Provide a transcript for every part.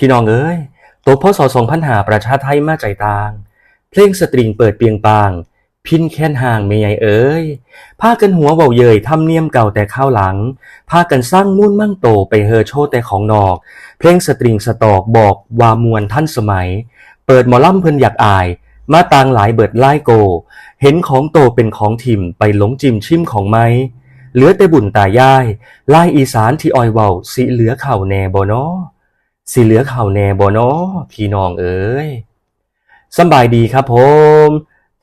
พี่น้องเอ้ยตัวพ่อสอสองพันหาประชาไทยมาใจต่าง เพลงสตริงเปิดเปียงปาง พินแค้นห่างเมยใหญ่เอ้ยพากันหัวเบาเยยทำเนียมเก่าแต่ข้าวหลังพากันสร้างมุ่นมั่งโตไปเฮอโชแต่ของนอก เพลงสตริงสตอกบอกวามวลท่านสมัย เปิดหมอล่ำเพิ่นอยากอาย มาตางหลายเบิดไล่โก เห็นของโตเป็นของถิ่มไปหลงจิมชิมของไม้เหลือแต่บุญตายายไล่อีสานที่ออยเว้าสิเหลือเข่าแน่บ่นอ สิเหลือเข่าแน่บ่นอพี่น้องเอ้ยสบายดีครับผม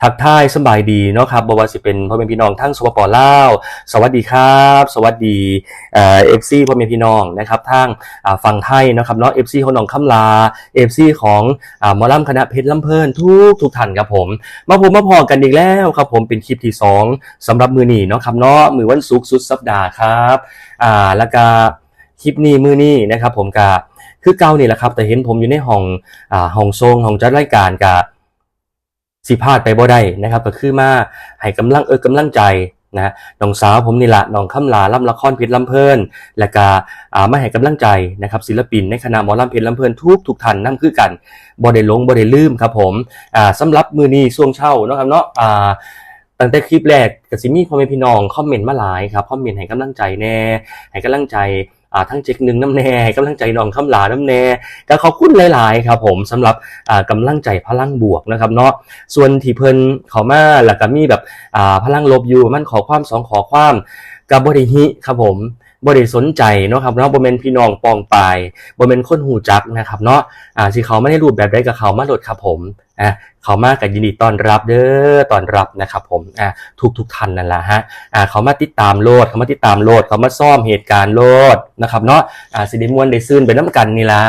ทักทายสบายดีเนาะครับบ่ว่าสิเป็นพ่อแม่พี่น้องทั้งสปปลาวสวัสดีครับ สวัสดีเอฟซีพ่อแม่พี่น้องนะครับทางฝั่งไทยเนาะครับเนาะ FC ของน้องคำลา FC ของอมอลำคณะเพชรลำเพลินทุกทุกท่านครับผม มาพบมาพอกันอีกแล้วครับผมเป็นคลิปที่ 2สำหรับมือหนีเนาะครับเนาะมือวันศุกร์สุดสัปดาห์ครับอ่าแล้วก็คลิปนี้มือนี้นะครับผมกะ คือเก่านี่แหละครับ แต่เห็นผมอยู่ในห้องอ่าห้องทรงห้องจัดรายการกะสิพลาดไปบ่ได้นะครับ ก็คือมาให้กำลังเออกำลังใจนะน้องสาวผมนี่แหละน้องคำลาล่ำละครเพชรลำเพลิน และก็อ่ามาให้กำลังใจนะครับ ศิลปินในคณะหมอลำเพชรลำเพลินทุกทุกท่านนั่นคือกันบ่ได้ลงบ่ได้ลืมครับผมอ่าสำหรับมือนี้ช่วงเช้าเนาะครับเนาะอ่าตั้งแต่คลิปแรกก็สิมี่พ่อแม่พี่น้องคอมเมนต์มาหลายครับคอมเมนต์ให้กำลังใจแน่ให้กำลังใจ ทั้งเจ็กหนึ่งน้ำแน่กำลังใจน้องคำลาน้ำแน่ก็ขอบคุณหลาย ๆ ครับผมสำหรับกำลังใจพลังบวกนะครับเนาะส่วนที่เพิ่นเขามาแล้วก็มีแบบพลังลบอยู่มันขอความสองขอความกับบริหิครับผม บ่ได้สนใจเนาะครับเนาะบ่แม่นพี่น้องปองปายบ่แม่นคนหูจักนะครับเนาะอ่าสิเขาไม่ได้รูปแบบใดกับเขามาโหลดครับผมอะเขามากับยินดีต้อนรับเด้อต้อนรับนะครับผมอะทุกทุกท่านนั่นแหละฮะอ่าเขามาติดตามโลดเขามาติดตามโลดเขามาซ่อมเหตุการณ์โลดนะครับเนาะอ่าสิได้มวนได้ซื่นไปน้ำกันนี่ล่ะ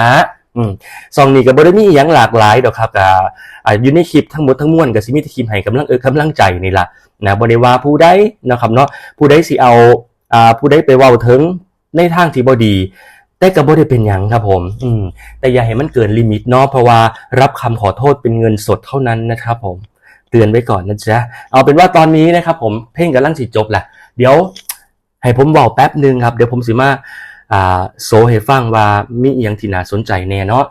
อืมซองนี้ก็บ่ได้มีอหยังหลากหลายดอกครับอ่าอ่อยู่ในคลิปทั้งหมดทั้งมวลก็สิมีแต่คลิปให้กำลังเออกำลังใจนี่ล่ะนะบ่ได้ว่าผู้ใดนะครับเนาะผู้ใดสิเอา อ่าผู้ใดไปเว้าถึงในทางที่บ่ดี แต่ก็บ่ได้เป็นหยังครับผม อืม แต่อย่าให้มันเกินลิมิตเนาะเพราะว่ารับคำขอโทษเป็นเงินสดเท่านั้นนะครับผมเตือนไว้ก่อนนะจ๊ะเอาเป็นว่าตอนนี้นะครับผมเพลงกำลังสิจบแหละเดี๋ยวให้ผมบอกแป๊บหนึ่งครับ เดี๋ยวผมสิมาอ่าโซให้ฟังว่ามีอหยังที่น่าสนใจแน่เนาะ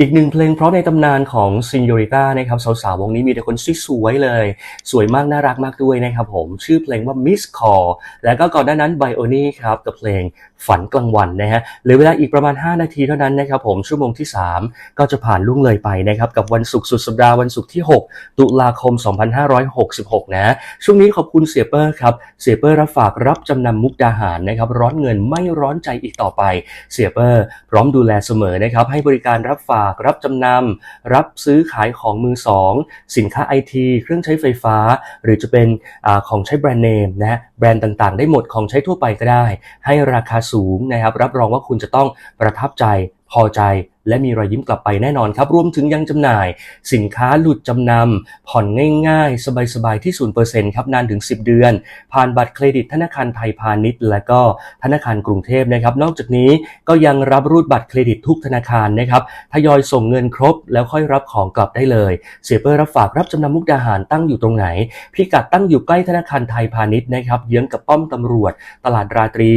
อีกหนึ่งเพลงเพราะในตำนานของ s ิ n โ o ริต้านะครับสาวๆวงนี้มีแต่คนสวยๆเลย สวยมากน่ารักมากด้วยนะครับผม ชื่อเพลงว่า Miss Call แล้วก็ก่อนหน้านั้น b i o n i ครับกับเพลงฝันกลางวันนะฮะเหลือเวลาอีกประมาณ 5 นาทีเท่านั้นนะครับผมชั่วโมงที่ 3 ก็จะผ่านล่วงเลยไปนะครับกับวันศุกร์สุดสัปดาห์วันศุกร์ที่ 6 ตุลาคม 2566 นะ ช่วงนี้ขอบคุณเสียเปอร์ครับเสียเปอร์รับฝากรับจำนำมุกดาหารนะครับร้อนเงินไม่ร้อนใจอีกต่อไปเสียเปอร์พร้อมดูแลเสมอนะครับให้บริการรับฝากรับจำนำ รับซื้อขายของมือสอง สินค้าไอที เครื่องใช้ไฟฟ้า หรือจะเป็นอของใช้แบรนด์เนมนะแบรนด์ต่างๆ ได้หมดของใช้ทั่วไปก็ได้ ให้ราคาสูงนะครับ รับรองว่าคุณจะต้องประทับใจพอใจ และมีรอยยิ้มกลับไปแน่นอนครับ รวมถึงยังจำหน่าย สินค้าหลุดจำนำผ่อนง่ายๆ สบายๆ ที่ 0%ครับนานถึง 10 เดือน ผ่านบัตรเครดิตธนาคารไทยพาณิชย์ และก็ธนาคารกรุงเทพนะครับ นอกจากนี้ก็ยังรับรูดบัตรเครดิตทุกธนาคารนะครับทยอยส่งเงินครบ แล้วค่อยรับของกลับได้เลย เสียเปอร์รับฝากรับจำนำมุกดาหารตั้งอยู่ตรงไหนพิกัดตั้งอยู่ใกล้ธนาคารไทยพาณิชย์นะครับเยื้องกับป้อมตำรวจ ตลาดราตรี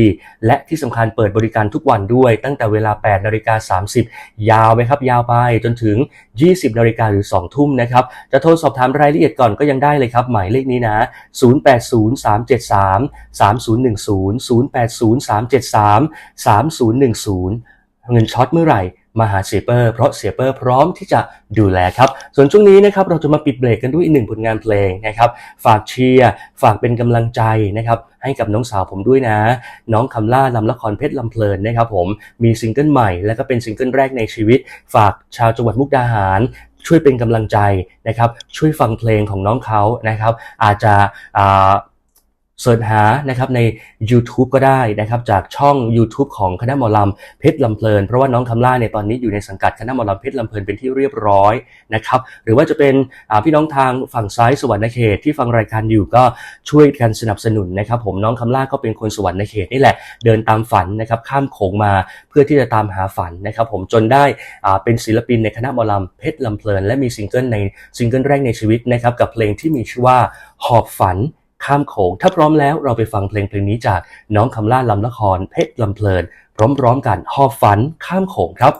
และที่สำคัญเปิดบริการทุกวันด้วย ตั้งแต่เวลา 8นาฬิกา30ยาวไหมครับ ยาวไปจนถึง 20นาฬิกาหรือ 2 ทุ่มนะครับ จะโทรสอบถามรายละเอียดก่อนก็ยังได้เลยครับ หมายเลขนี้นะ 0803733010เงินช็อตเมื่อไหร่ มาหาเสียเปอร์เพราะเสียเปอร์พร้อมที่จะดูแลครับ ส่วนช่วงนี้นะครับเราจะมาปิดเบรกกันด้วยอีกหนึ่งผลงานเพลงนะครับ ฝากเชียร์ฝากเป็นกำลังใจนะครับให้กับน้องสาวผมด้วยนะ น้องคำล่านำละครเพชรลำเพลินนะครับผมมีซิงเกิลใหม่และก็เป็นซิงเกิลแรกในชีวิต ฝากชาวจังหวัดมุกดาหาร ช่วยเป็นกำลังใจนะครับ ช่วยฟังเพลงของน้องเขานะครับ อาจจะ เสิร์ชหานะครับใน YouTube ก็ได้นะครับ จากช่อง YouTube ของคณะหมอลำเพชรลำเพลิน เพราะว่าน้องคำล่าเนี่ยตอนนี้อยู่ในสังกัดคณะหมอลำเพชรลำเพลินเป็นที่เรียบร้อยนะครับ หรือว่าจะเป็นพี่น้องทางฝั่งซ้ายสวรรณเขตที่ฟังรายการอยู่ก็ช่วยกันสนับสนุนนะครับ ผมน้องคำล่าก็เป็นคนสวรรณเขตนี่แหละเดินตามฝันนะครับข้ามโขงมาเพื่อที่จะตามหาฝันนะครับ ผมจนได้เป็นศิลปินในคณะหมอลำเพชรลำเพลิน และมีซิงเกิลในซิงเกิลแรกในชีวิตนะครับกับเพลงที่มีชื่อว่าหอบฝัน ข้ามโขง ถ้าพร้อมแล้วเราไปฟังเพลงเพลงนี้จากน้องคำล่าลำละครเพชรลำเพลิน พร้อมๆกันหอบฝันข้ามโขงครับ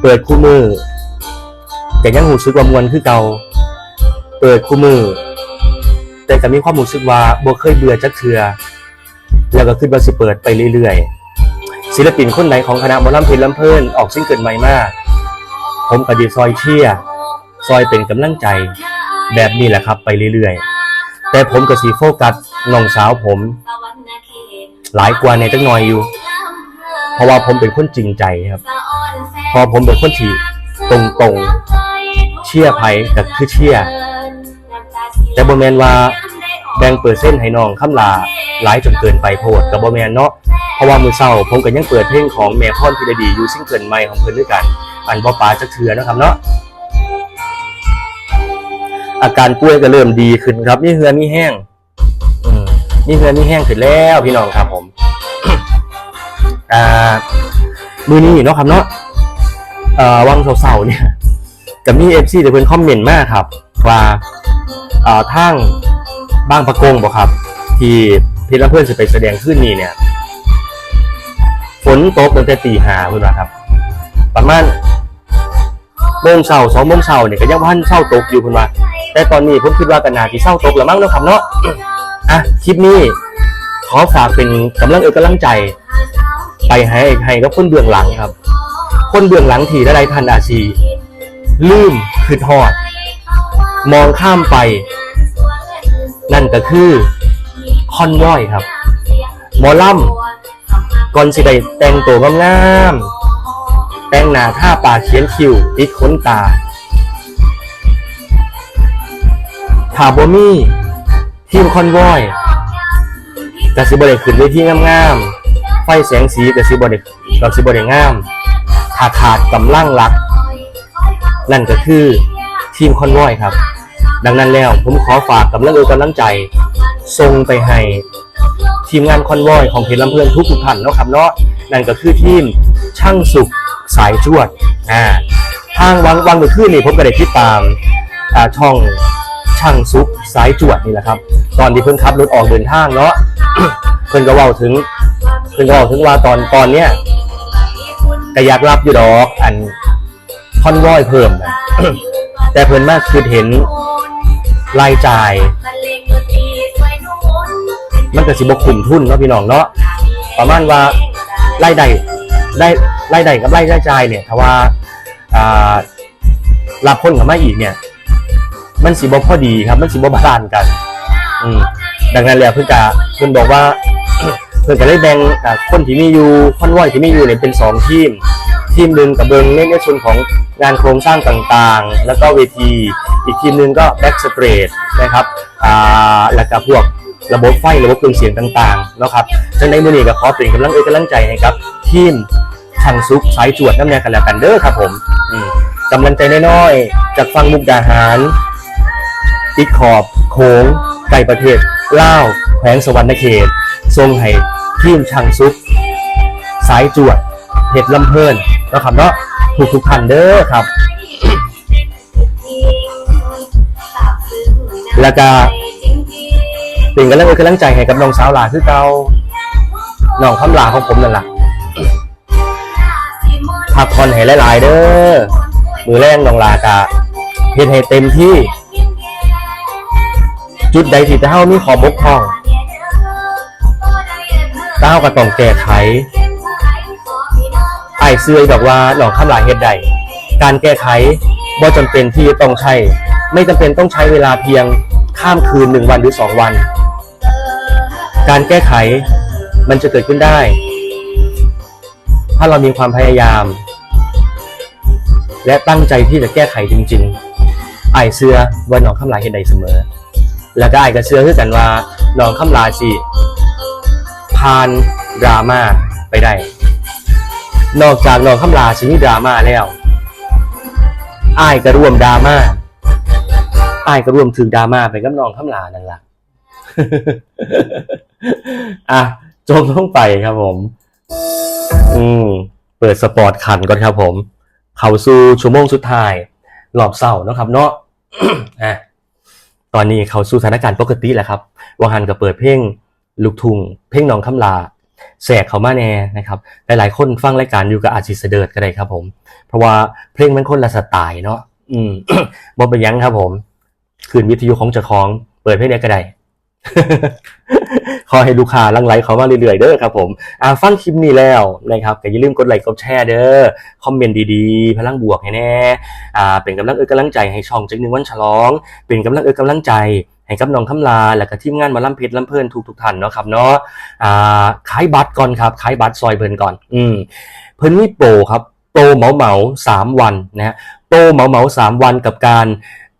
เปิดคู่มือแต่ยังหูซึกว่ามวนคือเก่า เปิดคู่มือ แต่ก็มีความรู้สึกว่าบ่เคยเบื่อจักเทือ แล้วก็ขึ้นมาสิเปิดไปเรื่อยๆ ศิลปินคนไหนของคณะมอลำเพลินลำเพลินออกซิงเกิลใหม่มาก ผมก็ดีซอยเชียร์ซอยเป็นกำลังใจแบบนี้แหละครับไปเรื่อยๆ แต่ผมก็สีโฟกัสน้องสาวผม หลายกว่าในจังหน่อยอยู่ เพราะว่าผมเป็นคนจริงใจครับ พอผมเป็นคนที่ตรงๆ เชียร์ไผกับคือเชียร์แต่บ่แมนว่า แบ่งเปอร์เซ็นให้น้องคำลาหลายจนเกินไปโพดกับบ่แมนเนาะเพราะว่ามือเช้าผมก็ยังเปิดเพลงของแม่พรพิรดีอยู่ซิงเกิลใหม่ของเพิ่อนด้วยกัน อันบ่ปาจักเทื่อนะครับเนาะอาการป่วยก็เริ่มดีขึ้นครับมีเหือมีแห้งอืมมีเหือมีแห้งขึ้นแล้วพี่น้องครับผมอ่ามือนี้เนาะครับเนาะเอ่อวังเสาร์ๆเนี่ยจะมีเอฟซีเดี๋ยวเพิ่นคอมเมนต์มากครับ ว่าเอ่อทาง บ้างประกงบ่ครับ ที่พี่และเพื่อนจะไปแสดงขึ้นนี่เนี่ย ฝนตกตั้งแต่ตีห้าเพิ่นว่าครับ ประมาณโมงเช้าสองโมงเช้าเนี่ยก็ยังว่าเช้าตกอยู่เพิ่นว่า แต่ตอนนี้ผมคิดว่ากันนาที่เช้าตกแล้วมั้งเนาะครับเนาะอะคลิปนี้ขอฝากเป็นกำลังเอกกำลังใจ ไปให้ให้กับคนเบื้องหลังครับ คนเบื้องหลังที่ได้ทันอาชีลืมคือทอด มองข้ามไป นั่นก็คือคอนวอยครับหมอล่ำก่อนสิได้แต่งตัวงามๆแต่งหน้าท่าปากเขียนคิ้วติดขนตาถ้าบ่มีทีมคอนวอยก็สิบ่ได้ขึ้นเวทีงามๆไฟแสงสีก็สิบ่ได้ก็สิบ่ได้งามถ้าขาดกำลังหลัก นั่นก็คือทีมคอนวอยครับ ดังนั้นแล้วผมขอฝากกำลังเอกกำลังใจส่งไปให้ทีมงานคอนวอยของเพจลำเพื่อนทุกทุกท่านเนาะครับเนาะนั่นก็คือทีมช่างสุขสายจวดอ่าทางวังวังเมื่อคืนนี่ผมก็ได้ติดตามอ่าช่องช่างสุขสายจวดนี่แหละครับ ตอนที่เพิ่นขับรถออกเดินทางเนาะเพิ่นก็เว้าถึงเพิ่นก็บอกถึงว่าตอนตอนเนี้ยก็อยากรับอยู่ดอกอันคอนวอยเพิ่มนะแต่เพิ่นมากคือเห็น รายจ่าย มันก็สิบ่คุ้มทุนเนาะพี่น้องเนาะประมาณว่ารายได้ได้รายได้กับรายจ่ายเนี่ยถ้าว่าอ่ารับคนกับมาอีกเนี่ย มันสิบพอดีครับ มันสิบบาลานซ์กันอืมดังนั้นแล้วเพิ่อนก็เพิ่อนบอกว่า เพิ่อนก็เลยแบ่งคนที่มีอยู่คนวอยที่มีอยู่เนี่ยเป็นสองทีม ทีมหนึ่งกับเบิงในในส่วนของงานโครงสร้างต่างๆ แล้วก็เวที อีกทีมหนึ่งก็แบ็กสเตรทนะครับอ่าแล้วก็พวกระบบไฟระบบเครื่องเสียงต่างๆนะครับจังในมือนี้ก็ขอเป็นกำลังเอกำลังใจให้กับทีมช่างซุกสายจวดน้ำแนวกันแล้วกันเด้อครับผมอืมกำลังใจน้อยๆจากฟังมุกดาหารติดขอบโค้งไกลประเทศล่าวแขวงสวรรณเขตทรงให้ทีมช่างซุปสายจวดเห็ดลำเพลิน นะครับเนาะทุกทุกท่านเด้อครับ แล้วก็เป็นกำลังอกกำลังใจให้กับน้องสาวหลาคือเก่าน้องคำลาของผมนั่นแหละพักผ่อนให้หลายๆเด้อมือแรงน้องลากะเฮ็ดให้เต็มที่ จุดใดที่เจ้ามีขอบกพร่องเจ้าก็ต้องแก้ไข ไอ้เสื้อบอกว่าหนองข้ามหลายเฮ็ดใด การแก้ไขบ่จำเป็นที่จะต้องใช้ ไม่จำเป็นต้องใช้เวลาเพียงข้ามคืนหนึ่งวันหรือสองวัน การแก้ไขมันจะเกิดขึ้นได้ ถ้าเรามีความพยายาม และตั้งใจที่จะแก้ไขจริง ๆ ไอายเสื้อว่าน้องคำลายเห็นใดเสมอ แล้วก็ไอายก็เชื่อคือกันว่าหนองคำลาสิผ่านดราม่าไปได้ นอกจากน้องคำลาสิมีดราม่าแล้วไอายก็ร่วมดราม่าไอายก็ร่วมถือดราม่าไปกับน้องคำลานั่นละอะจบลงไปครับผม อืม เปิดสปอร์ตขันก่อนครับผม เขาสู่ชั่วโมงสุดท้ายรอบเสาร์เนะครับ เนาะอะตอนนี้เข้าสู่สถานการณ์ปกติแล้วครับวางหันก็เปิดเพลงลูกทุ่งเพลงน้องคำลา แสกเขามาแน่นะครับหลายๆคนฟังรายการอยู่กับอาจิสเดิร์ดก็ได้ครับผม เพราะว่าเพลงมันคนละสไตล์เนาะอืมบ่เป็นยังครับผมคืนวิทยุของเจ้าของ เปิดเพลงนี้ก็ได้ขอให้ลูกค้าลังไหลเขามาเรื่อยๆเด้อครับผมอ่าฟังคลิปนี้แล้วนะครับก็อย่าลืมกดไลค์กดแชร์เด้อคอมเมนต์ดีๆ พลังบวกให้แน่อ่าเป็นกำลังเอื้อกำลังใจให้ช่องจักหนึ่งวันฉลอง เป็นกำลังเอื้อกำลังใจ ให้กับน้องคำลาและก็ทีมงานมาล่ำเพชรลำเพลินทุกทุกท่านเนาะครับเนาะอ่าขายบัตรก่อนครับขายบัตรซอยเพิ่นก่อน อืมเพิ่นมีโปรครับโปรเหมาเหมาสามวันนะฮะโปรเหมาเหมาสามวันกับการ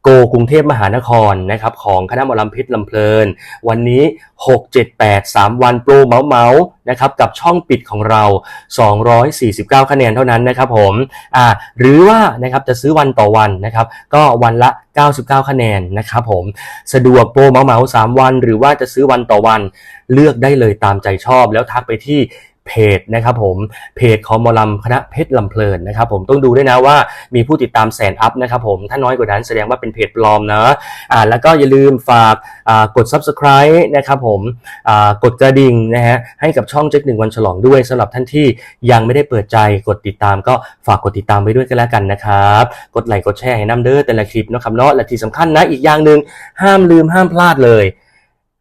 โกกรุงเทพมหานครนะครับของคณะหมอลำเพชรลำเพลิน วันนี้ 6 7 8 3 วันโปรเมาเมาส์นะครับกับช่องปิดของเรา 249 คะแนนเท่านั้นนะครับผมอ่าหรือว่านะครับจะซื้อวันต่อวันนะครับก็วันละ 99 คะแนนนะครับผมสะดวกโปรเมาเมาส์3วัน หรือว่าจะซื้อวันต่อวัน เลือกได้เลยตามใจชอบแล้วทักไปที่ เพจนะครับผมเพจของมอลำคณะเพชรลำเพลินนะครับผมต้องดูด้วยนะว่ามีผู้ติดตามแสนอัพนะครับผมถ้าน้อยกว่านั้นแสดงว่าเป็นเพจปลอมนะอ่าแล้วก็อย่าลืมฝากอ่ากด subscribe นะครับผมอ่ากดกระดิ่งนะฮะให้กับช่องเจ๊กหนึ่งวันฉลองด้วยสำหรับท่านที่ยังไม่ได้เปิดใจกดติดตาม ก็ฝากกดติดตามไว้ด้วยกันแล้วกันนะครับกดไลค์กดแชร์ให้น้ำเด้อแต่ละคลิปนะครับเนาะและที่สำคัญนะอีกอย่างหนึ่งห้ามลืมห้ามพลาดเลย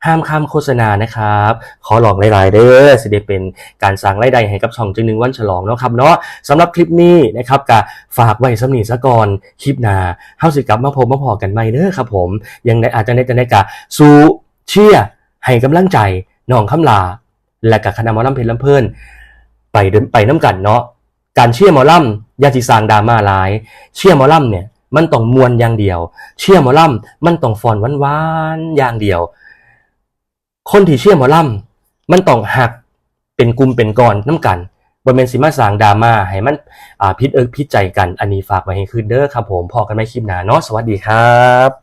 ห้ามข้ามโฆษณานะครับ ขอหลอกหลายๆเด้อสิได้เป็นการสร้างรายได้ให้กับช่องจึงหนึ่งวันฉลองเนาะครับเนาะสำหรับคลิปนี้นะครับกะฝากไว้สำนีซะก่อนคลิปหน้าเฮาสิกลับมาพบมาพอกันใหม่เด้อครับผม ยังได้อาจจะได้จะได้กะสู้เชียร์ให้กำลังใจน้องคำลา และกับคณะมอลำเพลินลำเพลินไปเดินไปน้ำกันเนาะการเชียร์หมอลำยาจิสางดราม่าหลาย เชียร์หมอลำเนี่ยมันต้องมวนอย่างเดียว เชียร์หมอลำมันต้องฟอนหวานๆอย่างเดียว คนที่เชียร์หมอลำมันต้องหักเป็นกลุ่มเป็นก้อนน้ำกันบนเมนสิมาสางดราม่าให้มันอ่าพิษเอิกพิษใจกันอันนี้ฝากไว้ให้คืนเด้อครับผมพอกันไม่คลิปหนาเนาะสวัสดีครับ